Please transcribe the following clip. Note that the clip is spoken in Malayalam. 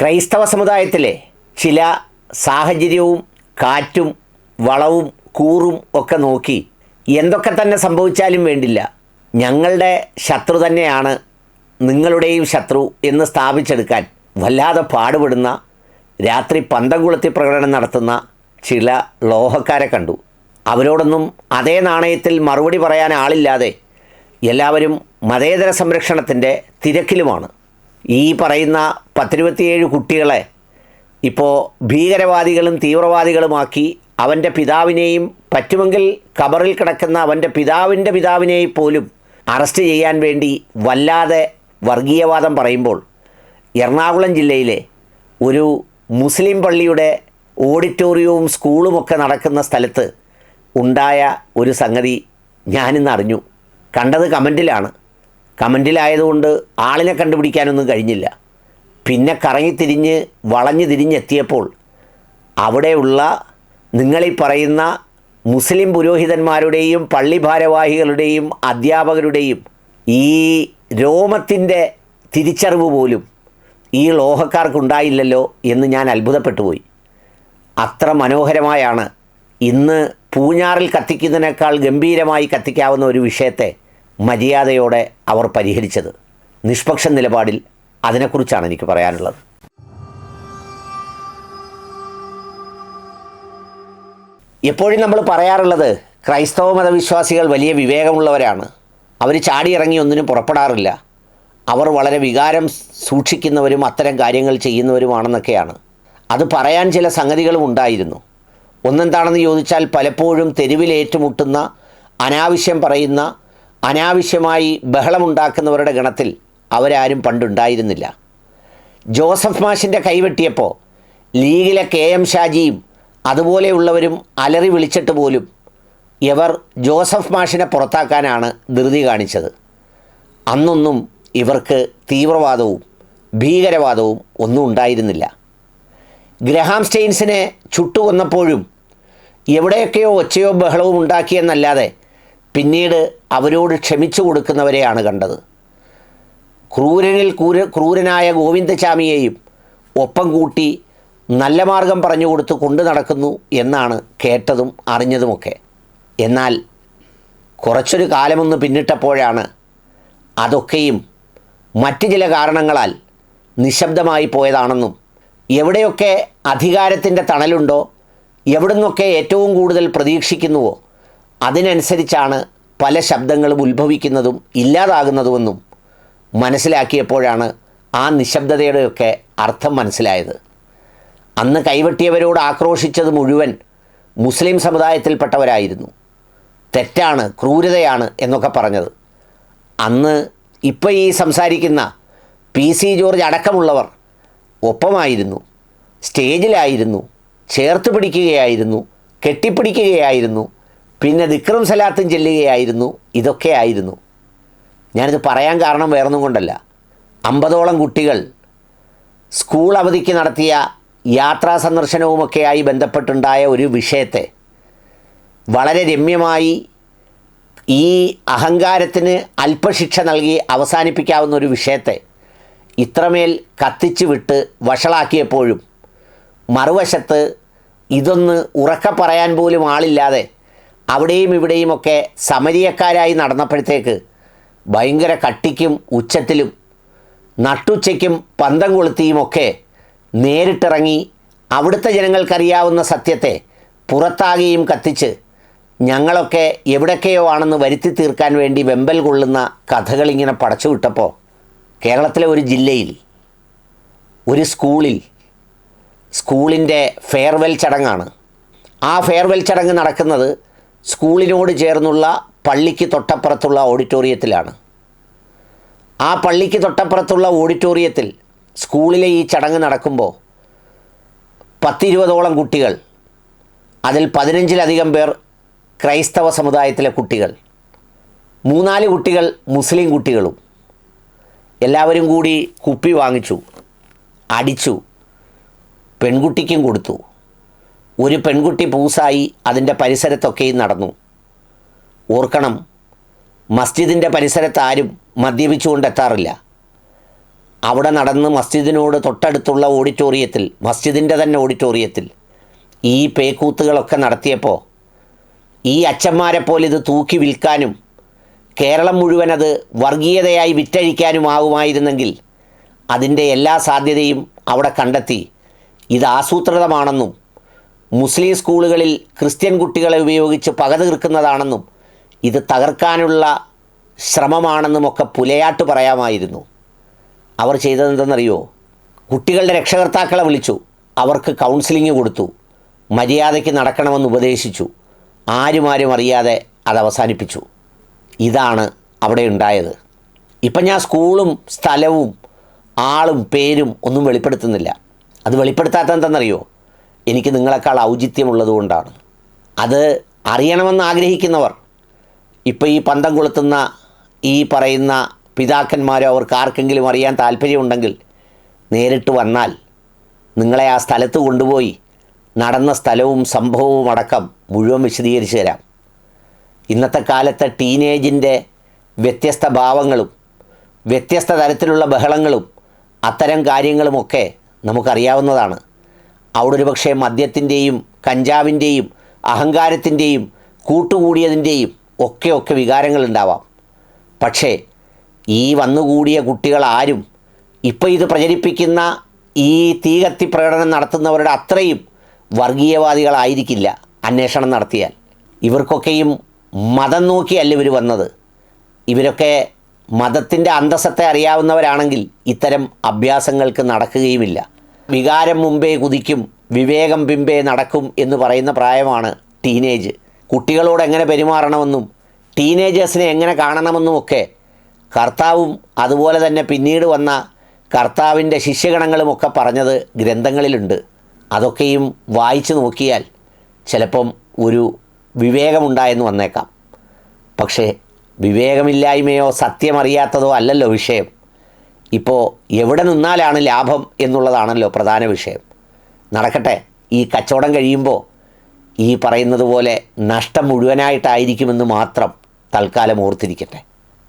ക്രൈസ്തവ സമുദായത്തിലെ ചില സാഹചര്യവും കാറ്റും വളവും കൂറും ഒക്കെ നോക്കി എന്തൊക്കെ തന്നെ സംഭവിച്ചാലും വേണ്ടില്ല. ഞങ്ങളുടെ ശത്രു തന്നെയാണ് നിങ്ങളുടെയും ശത്രു എന്ന് സ്ഥാപിച്ചെടുക്കാൻ വല്ലാതെ പാടുപെടുന്ന രാത്രി പന്തംകുളത്തി പ്രകടനം നടത്തുന്ന ചില ലോഹക്കാരെ കണ്ടു. അവരോടൊന്നും അതേ നാണയത്തിൽ മറുപടി പറയാൻ ആളില്ലാതെ എല്ലാവരും മതേതര സംരക്ഷണത്തിന്റെ തിരക്കിലുമാണ്. ഈ പറയുന്ന പത്തിരുപത്തിയേഴ് കുട്ടികളെ ഇപ്പോൾ ഭീകരവാദികളും തീവ്രവാദികളുമാക്കി അവന്റെ പിതാവിനെയും പറ്റുമെങ്കിൽ കബറിൽ കിടക്കുന്ന അവന്റെ പിതാവിന്റെ പിതാവിനെയും പോലും അറസ്റ്റ് ചെയ്യാൻ വേണ്ടി വല്ലാതെ വർഗീയവാദം പറയുമ്പോൾ എറണാകുളം ജില്ലയിലെ ഒരു മുസ്ലിം പള്ളിയുടെ ഓഡിറ്റോറിയവും സ്കൂളുമൊക്കെ നടക്കുന്ന സ്ഥലത്ത് ഉണ്ടായ ഒരു സംഗതി ഞാനിന്ന് അറിഞ്ഞു. കണ്ടത് കമന്റിലാണ്. കമന്റിലായതുകൊണ്ട് ആളിനെ കണ്ടുപിടിക്കാനൊന്നും കഴിഞ്ഞില്ല. പിന്നെ കറങ്ങി കറങ്ങിത്തിരിഞ്ഞ് വളഞ്ഞു തിരിഞ്ഞെത്തിയപ്പോൾ അവിടെയുള്ള നിങ്ങളീ പറയുന്ന മുസ്ലിം പുരോഹിതന്മാരുടെയും പള്ളി ഭാരവാഹികളുടെയും അധ്യാപകരുടെയും ഈ രോമത്തിന്റെ തിരിച്ചറിവ് പോലും ഈ ലോഹക്കാർക്കുണ്ടായില്ലല്ലോ എന്ന് ഞാൻ അത്ഭുതപ്പെട്ടു പോയി അത്ര മനോഹരമായാണ് ഇന്ന് പൂഞ്ഞാറിൽ കത്തിക്കുന്നതിനേക്കാൾ ഗംഭീരമായി കത്തിക്കാവുന്ന ഒരു വിഷയത്തെ മര്യാദയോടെ അവർ പരിഹരിച്ചത്. നിഷ്പക്ഷ നിലപാടിൽ അതിനെക്കുറിച്ചാണ് എനിക്ക് പറയാനുള്ളത്. എപ്പോഴും നമ്മൾ പറയാറുള്ളത് ക്രൈസ്തവ മതവിശ്വാസികൾ വലിയ വിവേകമുള്ളവരാണ്. അവർ ചാടിയിറങ്ങി ഒന്നിനും പുറപ്പെടാറില്ല. അവർ വളരെ വികാരം സൂക്ഷിക്കുന്നവരും അത്തരം കാര്യങ്ങൾ ചെയ്യുന്നവരുമാണെന്നൊക്കെയാണ്. അത് പറയാൻ ചില സംഗതികളും ഉണ്ടായിരുന്നു. ഒന്നെന്താണെന്ന് ചോദിച്ചാൽ പലപ്പോഴും തെരുവിൽ ഏറ്റുമുട്ടുന്ന അനാവശ്യം പറയുന്ന അനാവശ്യമായി ബഹളമുണ്ടാക്കുന്നവരുടെ ഗണത്തിൽ അവരാരും പണ്ടുണ്ടായിരുന്നില്ല. ജോസഫ് മാഷിന്റെ കൈവെട്ടിയപ്പോൾ ലീഗിലെ കെ എം ഷാജിയും അതുപോലെയുള്ളവരും അലറി വിളിച്ചിട്ട് പോലും ഇവർ ജോസഫ് മാഷിനെ പുറത്താക്കാനാണ് ധൃതി കാണിച്ചത്. അന്നൊന്നും ഇവർക്ക് തീവ്രവാദവും ഭീകരവാദവും ഒന്നും ഉണ്ടായിരുന്നില്ല. ഗ്രഹാം സ്റ്റെയിൻസിനെ ചുട്ടുകൊന്നപ്പോഴും എവിടെയൊക്കെയോ ഒച്ചയോ ബഹളവും ഉണ്ടാക്കിയെന്നല്ലാതെ പിന്നീട് അവരോട് ക്ഷമിച്ചു കൊടുക്കുന്നവരെയാണ് കണ്ടത്. ക്രൂരനിൽ ക്രൂര ക്രൂരനായ ഗോവിന്ദചാമിയെയും ഒപ്പം കൂട്ടി നല്ല മാർഗം പറഞ്ഞു കൊടുത്ത് കൊണ്ടു നടക്കുന്നു എന്നാണ് കേട്ടതും അറിഞ്ഞതുമൊക്കെ. എന്നാൽ കുറച്ചൊരു കാലമൊന്ന് പിന്നിട്ടപ്പോഴാണ് അതൊക്കെയും മറ്റ് ചില കാരണങ്ങളാൽ നിശബ്ദമായി പോയതാണെന്നും എവിടെയൊക്കെ അധികാരത്തിന്റെ തണലുണ്ടോ എവിടുന്നൊക്കെ ഏറ്റവും കൂടുതൽ പ്രതീക്ഷിക്കുന്നുവോ അതിനനുസരിച്ചാണ് പല ശബ്ദങ്ങളും ഉത്ഭവിക്കുന്നതും ഇല്ലാതാകുന്നതുമെന്നും മനസ്സിലാക്കിയപ്പോഴാണ് ആ നിശബ്ദതയുടെയൊക്കെ അർത്ഥം മനസ്സിലായത്. അന്ന് കൈവെട്ടിയവരോട് ആക്രോശിച്ചത് മുഴുവൻ മുസ്ലിം സമുദായത്തിൽപ്പെട്ടവരായിരുന്നു. തെറ്റാണ് ക്രൂരതയാണ് എന്നൊക്കെ പറഞ്ഞത്. അന്ന് ഇപ്പോൾ ഈ സംസാരിക്കുന്ന പി സി ജോർജ് അടക്കമുള്ളവർ ഒപ്പമായിരുന്നു സ്റ്റേജിലായിരുന്നു ചേർത്ത് പിടിക്കുകയായിരുന്നു കെട്ടിപ്പിടിക്കുകയായിരുന്നു പിന്നെ ദിക്രം സലാത്തും ചെല്ലുകയായിരുന്നു. ഇതൊക്കെ ആയിരുന്നു. ഞാനിത് പറയാൻ കാരണം വേറൊന്നും കൊണ്ടല്ല. അമ്പതോളം കുട്ടികൾ സ്കൂൾ അവധിക്ക് നടത്തിയ യാത്രാ സന്ദർശനവുമൊക്കെയായി ബന്ധപ്പെട്ടുണ്ടായ ഒരു വിഷയത്തെ വളരെ രമ്യമായി ഈ അഹങ്കാരത്തിന് അല്പശിക്ഷ നൽകി അവസാനിപ്പിക്കാവുന്ന ഒരു വിഷയത്തെ ഇത്രമേൽ കത്തിച്ചു വിട്ട് വഷളാക്കിയപ്പോഴും മറുവശത്ത് ഇതൊന്ന് ഉറക്ക പറയാൻ പോലും ആളില്ലാതെ അവിടെയും ഇവിടെയുമൊക്കെ സമരിയക്കാരായി നടന്നപ്പോഴത്തേക്ക് ഭയങ്കര കട്ടിക്കും ഉച്ചത്തിലും നട്ടുച്ചയ്ക്കും പന്തം കൊളുത്തിയുമൊക്കെ നേരിട്ടിറങ്ങി അവിടുത്തെ ജനങ്ങൾക്കറിയാവുന്ന സത്യത്തെ പുറത്താകുകയും കത്തിച്ച് ഞങ്ങളൊക്കെ എവിടൊക്കെയോ ആണെന്ന് വരുത്തി തീർക്കാൻ വേണ്ടി വെമ്പൽ കൊള്ളുന്ന കഥകളിങ്ങനെ പടച്ചു വിട്ടപ്പോൾ കേരളത്തിലെ ഒരു ജില്ലയിൽ ഒരു സ്കൂളിൽ സ്കൂളിന്റെ ഫെയർവെൽ ചടങ്ങാണ്. ആ ഫെയർവെൽ ചടങ്ങ് നടക്കുന്നത് സ്കൂളിനോട് ചേർന്നുള്ള പള്ളിക്ക് തൊട്ടപ്പുറത്തുള്ള ഓഡിറ്റോറിയത്തിലാണ്. ആ പള്ളിക്ക് തൊട്ടപ്പുറത്തുള്ള ഓഡിറ്റോറിയത്തിൽ സ്കൂളിലെ ഈ ചടങ്ങ് നടക്കുമ്പോൾ പത്തിരുപതോളം കുട്ടികൾ അതിൽ പതിനഞ്ചിലധികം പേർ ക്രൈസ്തവ സമുദായത്തിലെ കുട്ടികൾ മൂന്നാൽ കുട്ടികൾ മുസ്ലിം കുട്ടികളും എല്ലാവരും കൂടി കുപ്പി വാങ്ങിച്ചു അടിച്ചു പെൺകുട്ടിക്കും കൊടുത്തു. ഒരു പെൺകുട്ടി പൂസായി അതിന്റെ പരിസരത്തൊക്കെയും നടന്നു. ഓർക്കണം മസ്ജിദിന്റെ പരിസരത്ത് ആരും മദ്യപിച്ചുകൊണ്ട് എത്താറില്ല അവിടെ നടന്ന് മസ്ജിദിനോട് തൊട്ടടുത്തുള്ള ഓഡിറ്റോറിയത്തിൽ മസ്ജിദിന്റെ തന്നെ ഓഡിറ്റോറിയത്തിൽ ഈ പേക്കൂത്തുകളൊക്കെ നടത്തിയപ്പോൾ ഈ അച്ഛന്മാരെ പോലെ ഇത് തൂക്കി വിൽക്കാനും കേരളം മുഴുവൻ അത് വർഗീയതയായി വിറ്റഴിക്കാനുമാകുമായിരുന്നെങ്കിൽ അതിന്റെ എല്ലാ സാധ്യതയും അവിടെ കണ്ടെത്തി. ഇത് ആസൂത്രിതമാണെന്നും മുസ്ലിം സ്കൂളുകളിൽ ക്രിസ്ത്യൻ കുട്ടികളെ ഉപയോഗിച്ച് പക തീർക്കുന്നതാണെന്നും ഇത് തകർക്കാനുള്ള ശ്രമമാണെന്നും ഒക്കെ പുലയാട്ട് പറയാമായിരുന്നു. അവർ ചെയ്തതെന്തെന്നറിയോ? കുട്ടികളുടെ രക്ഷകർത്താക്കളെ വിളിച്ചു. അവർക്ക് കൗൺസിലിംഗ് കൊടുത്തു. മര്യാദയ്ക്ക് നടക്കണമെന്ന് ഉപദേശിച്ചു. ആരും ആരും അറിയാതെ അത് അവസാനിപ്പിച്ചു. ഇതാണ് അവിടെ ഉണ്ടായത്. ഇപ്പം ഞാൻ സ്കൂളും സ്ഥലവും ആളും പേരും ഒന്നും വെളിപ്പെടുത്തുന്നില്ല. അത് വെളിപ്പെടുത്താത്ത എന്തെന്നറിയോ എനിക്ക് നിങ്ങളെക്കാൾ ഔചിത്യമുള്ളത് കൊണ്ടാണ് അത് അറിയണമെന്ന് ആഗ്രഹിക്കുന്നവർ ഇപ്പോൾ ഈ പന്തം കൊളുത്തുന്ന ഈ പറയുന്ന പിതാക്കന്മാരോ അവർക്ക് ആർക്കെങ്കിലും അറിയാൻ താല്പര്യമുണ്ടെങ്കിൽ നേരിട്ട് വന്നാൽ നിങ്ങളെ ആ സ്ഥലത്ത് കൊണ്ടുപോയി നടന്ന സ്ഥലവും സംഭവവും അടക്കം മുഴുവൻ വിശദീകരിച്ച് തരാം. ഇന്നത്തെ കാലത്തെ ടീനേജിന്റെ വ്യത്യസ്ത ഭാവങ്ങളും വ്യത്യസ്ത തരത്തിലുള്ള ബഹളങ്ങളും അത്തരം കാര്യങ്ങളുമൊക്കെ നമുക്കറിയാവുന്നതാണ്. അവിടെ ഒരു പക്ഷേ മദ്യത്തിന്റെയും കഞ്ചാവിന്റെയും അഹങ്കാരത്തിന്റെയും കൂട്ടുകൂടിയതിന്റെയും ഒക്കെ ഒക്കെ വികാരങ്ങളുണ്ടാവാം. പക്ഷേ ഈ വന്നുകൂടിയ കുട്ടികളാരും ഇപ്പോൾ ഇത് പ്രചരിപ്പിക്കുന്ന ഈ തീകത്തി പ്രകടനം നടത്തുന്നവരുടെ അത്രയും വർഗീയവാദികളായിരിക്കില്ല അന്വേഷണം നടത്തിയാൽ. ഇവർക്കൊക്കെയും മതം നോക്കിയല്ല ഇവർ വന്നത്. ഇവരൊക്കെ മതത്തിന്റെ അന്തസ്സത്തെ അറിയാവുന്നവരാണെങ്കിൽ ഇത്തരം അഭ്യാസങ്ങൾക്ക് നടക്കുകയുമില്ല. വികാരം മുമ്പേ കുതിക്കും വിവേകം പിമ്പേ നടക്കും എന്ന് പറയുന്ന പ്രായമാണ് ടീനേജ്. കുട്ടികളോട് എങ്ങനെ പെരുമാറണമെന്നും ടീനേജേഴ്സിനെ എങ്ങനെ കാണണമെന്നും ഒക്കെ കർത്താവും അതുപോലെ തന്നെ പിന്നീട് വന്ന കർത്താവിന്റെ ശിഷ്യഗണങ്ങളുമൊക്കെ പറഞ്ഞത് ഗ്രന്ഥങ്ങളിലുണ്ട്. അതൊക്കെയും വായിച്ചു നോക്കിയാൽ ചിലപ്പം ഒരു വിവേകമുണ്ടായെന്ന് വന്നേക്കാം. പക്ഷേ വിവേകമില്ലായ്മയോ സത്യമറിയാത്തതോ അല്ലല്ലോ വിഷയം. ഇപ്പോൾ എവിടെ നിന്നാലാണ് ലാഭം എന്നുള്ളതാണല്ലോ പ്രധാന വിഷയം. നടക്കട്ടെ ഈ കച്ചവടം കഴിയുമ്പോൾ ഈ പറയുന്നത് പോലെ നഷ്ടം മുഴുവനായിട്ടായിരിക്കുമെന്ന് മാത്രം തൽക്കാലം ഓർത്തിരിക്കട്ടെ.